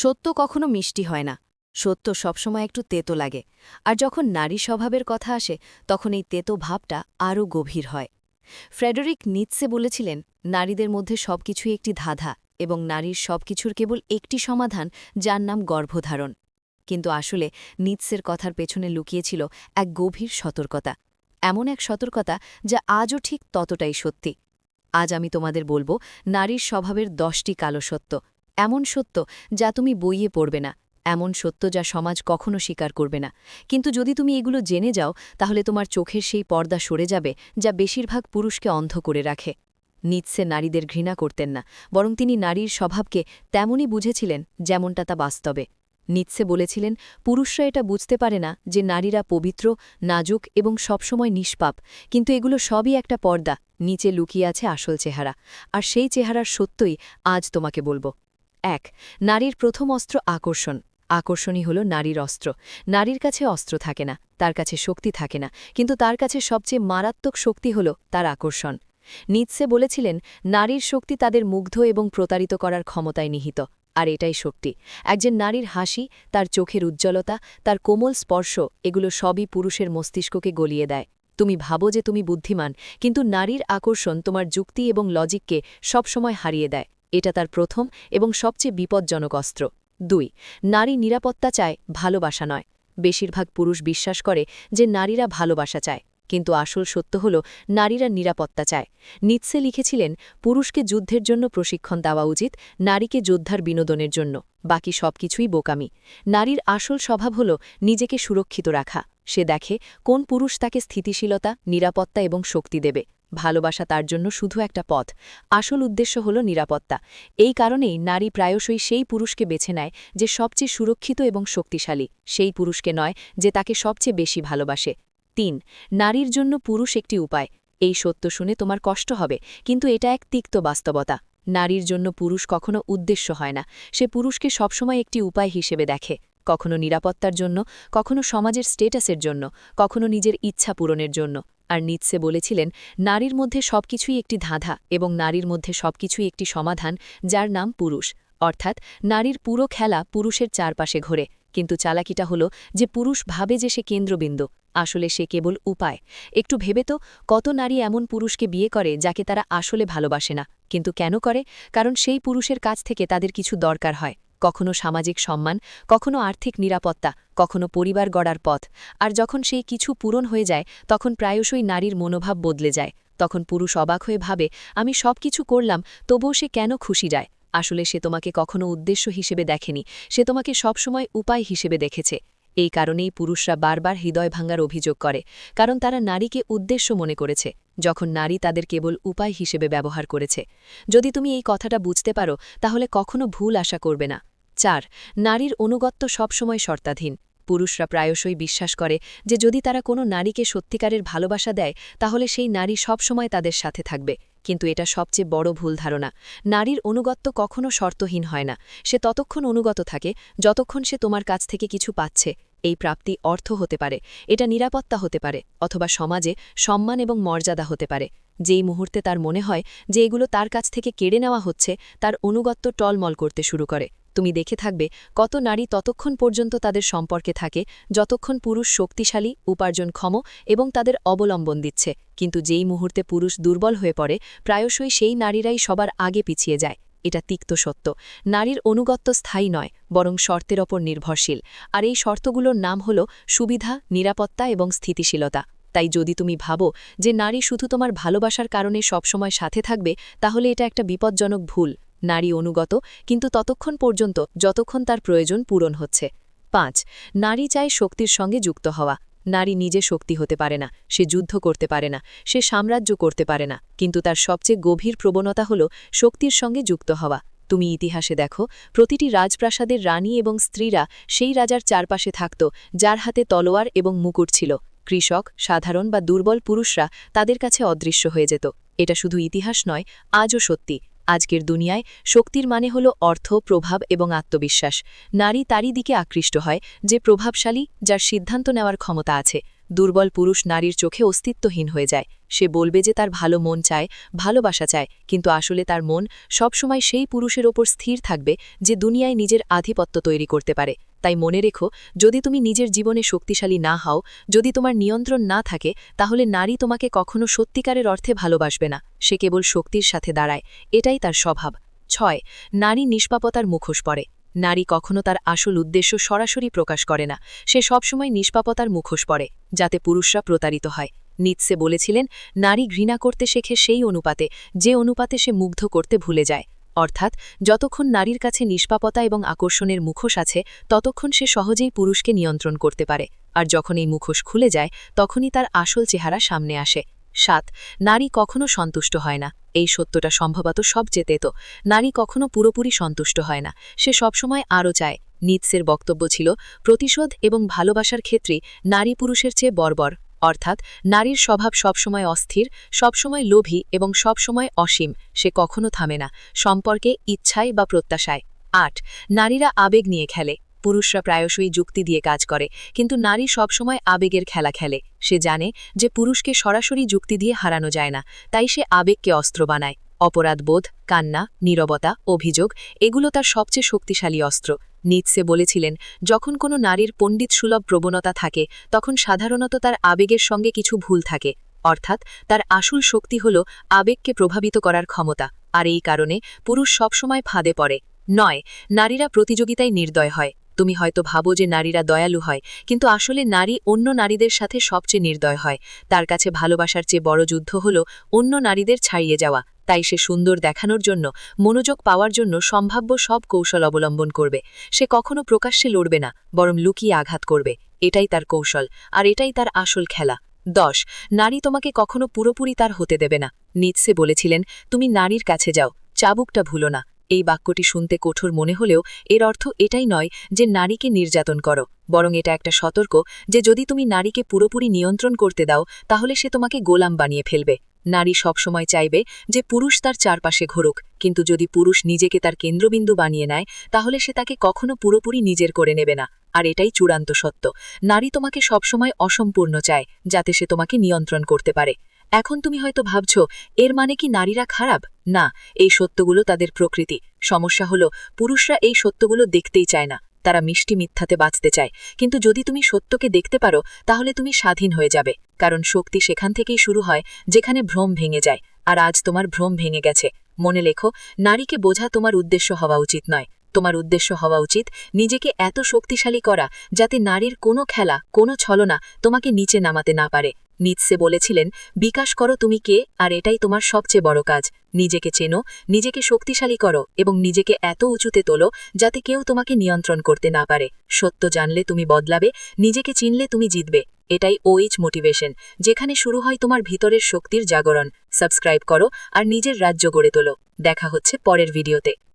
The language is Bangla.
সত্য কখনো মিষ্টি হয় না। সত্য সবসময় একটু তেতো লাগে, আর যখন নারী স্বভাবের কথা আসে, তখন এই তেতো ভাবটা আরও গভীর হয়। ফ্রেডরিক নিৎসে বলেছিলেন, নারীদের মধ্যে সবকিছুই একটি ধাঁধা, এবং নারীর সবকিছুর কেবল একটি সমাধান, যার নাম গর্ভধারণ। কিন্তু আসলে নিৎসের কথার পেছনে লুকিয়েছিল এক গভীর সতর্কতা, এমন এক সতর্কতা যা আজও ঠিক ততটাই সত্যি। আজ আমি তোমাদের বলব, নারীর স্বভাবের দশটি কালো সত্য এমন সত্য যা তুমি বইয়ে পড়বে না, এমন সত্য যা সমাজ কখনো স্বীকার করবে না। কিন্তু যদি তুমি এগুলো জেনে যাও, তাহলে তোমার চোখের সেই পর্দা সরে যাবে যা বেশিরভাগ পুরুষকে অন্ধ করে রাখে। নিৎসে নারীদের ঘৃণা করতেন না, বরং তিনি নারীর স্বভাবকে তেমনই বুঝেছিলেন যেমনটা তা বাস্তবে। নিৎসে বলেছিলেন, পুরুষরা এটা বুঝতে পারে না যে নারীরা পবিত্র, নাজুক এবং সবসময় নিষ্পাপ, কিন্তু এগুলো সবই একটা পর্দা, নিচে লুকিয়ে আছে আসল চেহারা, আর সেই চেহারার সত্যই আজ তোমাকে বলব। এক, নারীর প্রথম অস্ত্র আকর্ষণ। আকর্ষণই হল নারীর অস্ত্র। নারীর কাছে অস্ত্র থাকে না, তার কাছে শক্তি থাকে না, কিন্তু তার কাছে সবচেয়ে মারাত্মক শক্তি হল তার আকর্ষণ। নিৎসে বলেছিলেন, নারীর শক্তি তাদের মুগ্ধ এবং প্রতারিত করার ক্ষমতায় নিহিত, আর এটাই শক্তি। একজন নারীর হাসি, তার চোখের উজ্জ্বলতা, তার কোমল স্পর্শ, এগুলো সবই পুরুষের মস্তিষ্ককে গলিয়ে দেয়। তুমি ভাবো যে তুমি বুদ্ধিমান, কিন্তু নারীর আকর্ষণ তোমার যুক্তি এবং লজিককে সবসময় হারিয়ে দেয়। এটা তার প্রথম এবং সবচেয়ে বিপজ্জনক অস্ত্র। দুই, নারী নিরাপত্তা চায় ভালোবাসা নয়। বেশিরভাগ পুরুষ বিশ্বাস করে যে নারীরা ভালোবাসা চায়, কিন্তু আসল সত্য হল নারীরা নিরাপত্তা চায়। নিৎসে লিখেছিলেন, পুরুষকে যুদ্ধের জন্য প্রশিক্ষণ দেওয়া উচিত, নারীকে যোদ্ধার বিনোদনের জন্য, বাকি সবকিছুই বোকামি। নারীর আসল স্বভাব হল নিজেকে সুরক্ষিত রাখা। সে দেখে কোন পুরুষ তাকে স্থিতিশীলতা, নিরাপত্তা এবং শক্তি দেবে। ভালোবাসা তার জন্য শুধু একটা পথ। আসল উদ্দেশ্য হল নিরাপত্তা। এই কারণেই নারী প্রায়শই সেই পুরুষকে বেছে নেয় যে সবচেয়ে সুরক্ষিত এবং শক্তিশালী। সেই পুরুষকে নয় যে তাকে সবচেয়ে বেশি ভালোবাসে। তিন, নারীর জন্য পুরুষ একটি উপায়। এই সত্য শুনে তোমার কষ্ট হবে, কিন্তু এটা এক তিক্ত বাস্তবতা। নারীর জন্য পুরুষ কখনো উদ্দেশ্য হয় না। সে পুরুষকে সবসময় একটি উপায় হিসেবে দেখে। কখনো নিরাপত্তার জন্য, কখনো সমাজের স্টেটাসের জন্য, কখনো নিজের ইচ্ছা পূরণের জন্য। আর নিৎসে বলেছিলেন, নারীর মধ্যে সবকিছুই একটি ধাঁধা এবং নারীর মধ্যে সবকিছুই একটি সমাধান, যার নাম পুরুষ। অর্থাৎ, নারীর পুরো খেলা পুরুষের চারপাশে ঘোরে। কিন্তু চালাকিটা হল যে পুরুষ ভাবে যে সে কেন্দ্রবিন্দু, আসলে সে কেবল উপায়। একটু ভেবে তো, কত নারী এমন পুরুষকে বিয়ে করে যাকে তারা আসলে ভালোবাসে না, কিন্তু কেন করে? কারণ সেই পুরুষের কাছ থেকে তাদের কিছু দরকার হয়। কখনো সামাজিক সম্মান, কখনো আর্থিক নিরাপত্তা, কখনো পরিবার গড়ার পথ। আর যখন সেই কিছু পূরণ হয়ে যায়, তখন প্রায়শই নারীর মনোভাব বদলে যায়। তখন পুরুষ অবাক হয়ে ভাবে, আমি সব কিছু করলাম, তবুও সে কেন খুশি যায়? আসলে সে তোমাকে কখনো উদ্দেশ্য হিসেবে দেখেনি। সে তোমাকে সবসময় উপায় হিসেবে দেখেছে। এই কারণেই পুরুষরা বারবার হৃদয় ভাঙ্গার অভিযোগ করে, কারণ তারা নারীকে উদ্দেশ্য মনে করেছে, যখন নারী তাদের কেবল উপায় হিসেবে ব্যবহার করেছে। যদি তুমি এই কথাটা বুঝতে পারো, তাহলে কখনো ভুল আশা করবে না। চার, নারীর অনুগত্য সবসময় শর্তাধীন। পুরুষরা প্রায়শই বিশ্বাস করে যে যদি তারা কোনো নারীকে সত্যিকারের ভালোবাসা দেয়, তাহলে সেই নারী সবসময় তাদের সাথে থাকবে। কিন্তু এটা সবচেয়ে বড় ভুল ধারণা। নারীর অনুগত্য কখনো শর্তহীন হয় না। সে ততক্ষণ অনুগত থাকে, যতক্ষণ সে তোমার কাছ থেকে কিছু পাচ্ছে। এই প্রাপ্তি অর্থ হতে পারে, এটা নিরাপত্তা হতে পারে, অথবা সমাজে সম্মান এবং মর্যাদা হতে পারে। যেই মুহূর্তে তার মনে হয় যে এগুলো তার কাছ থেকে কেড়ে নেওয়া হচ্ছে, তার অনুগত্য টলমল করতে শুরু করে। তুমি দেখে থাকবে কত নারী ততক্ষণ পর্যন্ত তাদের সম্পর্কে থাকে, যতক্ষণ পুরুষ শক্তিশালী, উপার্জনক্ষম এবং তাদের অবলম্বন দিচ্ছে। কিন্তু যেই মুহূর্তে পুরুষ দুর্বল হয়ে পড়ে, প্রায়শই সেই নারীরাই সবার আগে পিছিয়ে যায়। এটা তিক্ত সত্য। নারীর অনুগত্য স্থায়ী নয়, বরং শর্তের ওপর নির্ভরশীল। আর এই শর্তগুলোর নাম হল সুবিধা, নিরাপত্তা এবং স্থিতিশীলতা। তাই যদি তুমি ভাবো যে নারী শুধু তোমার ভালোবাসার কারণে সবসময় সাথে থাকবে, তাহলে এটা একটা বিপজ্জনক ভুল। নারী অনুগত, কিন্তু ততক্ষণ পর্যন্ত যতক্ষণ তার প্রয়োজন পূরণ হচ্ছে। পাঁচ, নারী চায় শক্তির সঙ্গে যুক্ত হওয়া। নারী নিজে শক্তি হতে পারে না, সে যুদ্ধ করতে পারে না, সে সাম্রাজ্য করতে পারে না, কিন্তু তার সবচেয়ে গভীর প্রবণতা হল শক্তির সঙ্গে যুক্ত হওয়া। তুমি ইতিহাসে দেখো, প্রতিটি রাজপ্রাসাদের রানী এবং স্ত্রীরা সেই রাজার চারপাশে থাকত, যার হাতে তলোয়ার এবং মুকুট ছিল। কৃষক, সাধারণ বা দুর্বল পুরুষরা তাদের কাছে অদৃশ্য হয়ে যেত। এটা শুধু ইতিহাস নয়, আজও সত্যি। আজকের দুনিয়ায় শক্তির মানে হল অর্থ, প্রভাব এবং আত্মবিশ্বাস। নারী তারই দিকে আকৃষ্ট হয়, যে প্রভাবশালী যার সিদ্ধান্ত নেওয়ার ক্ষমতা আছে। দুর্বল পুরুষ নারীর চোখে অস্তিত্বহীন হয়ে যায়। সে বলবে যে তার ভালো মন চায়, ভালোবাসা চায়, কিন্তু আসলে তার মন সবসময় সেই পুরুষের ওপর স্থির থাকবে যে দুনিয়ায় নিজের আধিপত্য তৈরি করতে পারে। তাই মনে রেখো, যদি তুমি নিজের জীবনে শক্তিশালী না হও, যদি তোমার নিয়ন্ত্রণ না থাকে, তাহলে নারী তোমাকে কখনো সত্যিকারের অর্থে ভালোবাসবে না। সে কেবল শক্তির সাথে দাঁড়ায়, এটাই তার স্বভাব। ছয়, নারী নিষ্পাপতার মুখোশ পড়ে। নারী কখনো তার আসল উদ্দেশ্য সরাসরি প্রকাশ করে না। সে সবসময় নিষ্পাপতার মুখোশ পড়ে যাতে পুরুষরা প্রতারিত হয়। নিৎসে বলেছিলেন, নারী ঘৃণা করতে শেখে সেই অনুপাতে, যে অনুপাতে সে মুগ্ধ করতে ভুলে যায়। অর্থাৎ, যতক্ষণ নারীর কাছে নিষ্পাপতা এবং আকর্ষণের মুখোশ আছে, ততক্ষণ সে সহজেই পুরুষকে নিয়ন্ত্রণ করতে পারে। আর যখন এই মুখোশ খুলে যায়, তখনই তার আসল চেহারা সামনে আসে। সাত, নারী কখনো সন্তুষ্ট হয় না। এই সত্যটা সম্ভবত সবচেয়ে তেতো নারী কখনো পুরোপুরি সন্তুষ্ট হয় না। সে সবসময় আরও চায়। নিৎসের বক্তব্য ছিল, প্রতিশোধ এবং ভালোবাসার ক্ষেত্রে নারী পুরুষের চেয়ে বর্বর। অর্থাৎ, নারীর স্বভাব সবসময় অস্থির, সবসময় লোভী এবং সবসময় অসীম। সে কখনো থামে না। সম্পর্কে ইচ্ছায় বা প্রত্যাশায়। আট, নারীরা আবেগ নিয়ে খেলে। পুরুষরা প্রায়শই যুক্তি দিয়ে কাজ করে, কিন্তু নারী সবসময় আবেগের খেলা খেলে। সে জানে যে পুরুষকে সরাসরি যুক্তি দিয়ে হারানো যায় না, তাই সে আবেগকে অস্ত্র বানায়। অপরাধবোধ কান্না, নীরবতা, অভিযোগ, এগুলো তার সবচেয়ে শক্তিশালী অস্ত্র। নিৎসে বলেছিলেন, যখন কোনো নারীর পণ্ডিত সুলভ প্রবণতা থাকে, তখন সাধারণত তার আবেগের সঙ্গে কিছু ভুল থাকে। অর্থাৎ, তার আসল শক্তি হল আবেগকে প্রভাবিত করার ক্ষমতা। আর এই কারণে পুরুষ সবসময় ফাঁদে পড়ে। নয়, নারীরা প্রতিযোগিতায় নির্দয় হয়। তুমি হয়তো ভাবো যে নারীরা দয়ালু হয়, কিন্তু আসলে নারী অন্য নারীদের সাথে সবচেয়ে নির্দয় হয়। তার কাছে ভালোবাসার চেয়ে বড় যুদ্ধ হল অন্য নারীদের ছাড়িয়ে যাওয়া। তাই সে সুন্দর দেখানোর জন্য, মনোযোগ পাওয়ার জন্য সম্ভাব্য সব কৌশল অবলম্বন করবে। সে কখনো প্রকাশ্যে লড়বে না, বরং লুকিয়ে আঘাত করবে। এটাই তার কৌশল, আর এটাই তার আসল খেলা। দশ, নারী তোমাকে কখনো পুরোপুরি তার হতে দেবে না। নিৎসে বলেছিলেন, তুমি নারীর কাছে যাও, চাবুকটা ভুলো না। এই বাক্যটি শুনতে কঠোর মনে হলেও এর অর্থ এটাই নয় যে নারীকে নির্যাতন করো, বরং এটা একটা সতর্ক যে যদি তুমি নারীকে পুরোপুরি নিয়ন্ত্রণ করতে দাও, তাহলে সে তোমাকে গোলাম বানিয়ে ফেলবে। নারী সবসময় চাইবে যে পুরুষ তার চারপাশে ঘোরুক, কিন্তু যদি পুরুষ নিজেকে তার কেন্দ্রবিন্দু বানিয়ে নেয়, তাহলে সে তাকে কখনো পুরোপুরি নিজের করে নেবে না। আর এটাই চূড়ান্ত সত্য। নারী তোমাকে সবসময় অসম্পূর্ণ চায়, যাতে সে তোমাকে নিয়ন্ত্রণ করতে পারে। এখন তুমি হয়তো ভাবছ, এর মানে কি নারীরা খারাপ? না, এই সত্যগুলো তাদের প্রকৃতি। সমস্যা হলো, পুরুষরা এই সত্যগুলো দেখতেই চায় না। তারা মিষ্টি মিথ্যাতে বাঁচতে চায়। কিন্তু যদি তুমি সত্যকে দেখতে পারো, তাহলে তুমি স্বাধীন হয়ে যাবে। কারণ শক্তি সেখান থেকেই শুরু হয়, যেখানে ভ্রম ভেঙে যায়। আর আজ তোমার ভ্রম ভেঙে গেছে। মনে লেখো, নারীকে বোঝা তোমার উদ্দেশ্য হওয়া উচিত নয়। তোমার উদ্দেশ্য হওয়া উচিত নিজেকে এত শক্তিশালী করা, যাতে নারীর কোনো খেলা, কোনো ছলনা তোমাকে নিচে নামাতে না পারে। নিৎসে বলেছিলেন, বিকাশ করো তুমি কে, আর এটাই তোমার সবচেয়ে বড় কাজ। নিজেকে চেনো, নিজেকে শক্তিশালী করো, এবং নিজেকে এত উঁচুতে তোলো, যাতে কেউ তোমাকে নিয়ন্ত্রণ করতে না পারে। সত্য জানলে তুমি বদলাবে, নিজেকে চিনলে তুমি জিতবে। এটাই ওএইচ মোটিভেশন যেখানে শুরু হয় তোমার ভিতরের শক্তির জাগরণ। সাবস্ক্রাইব করো, আর নিজের রাজ্য গড়ে তোলো। দেখা হচ্ছে পরের ভিডিওতে।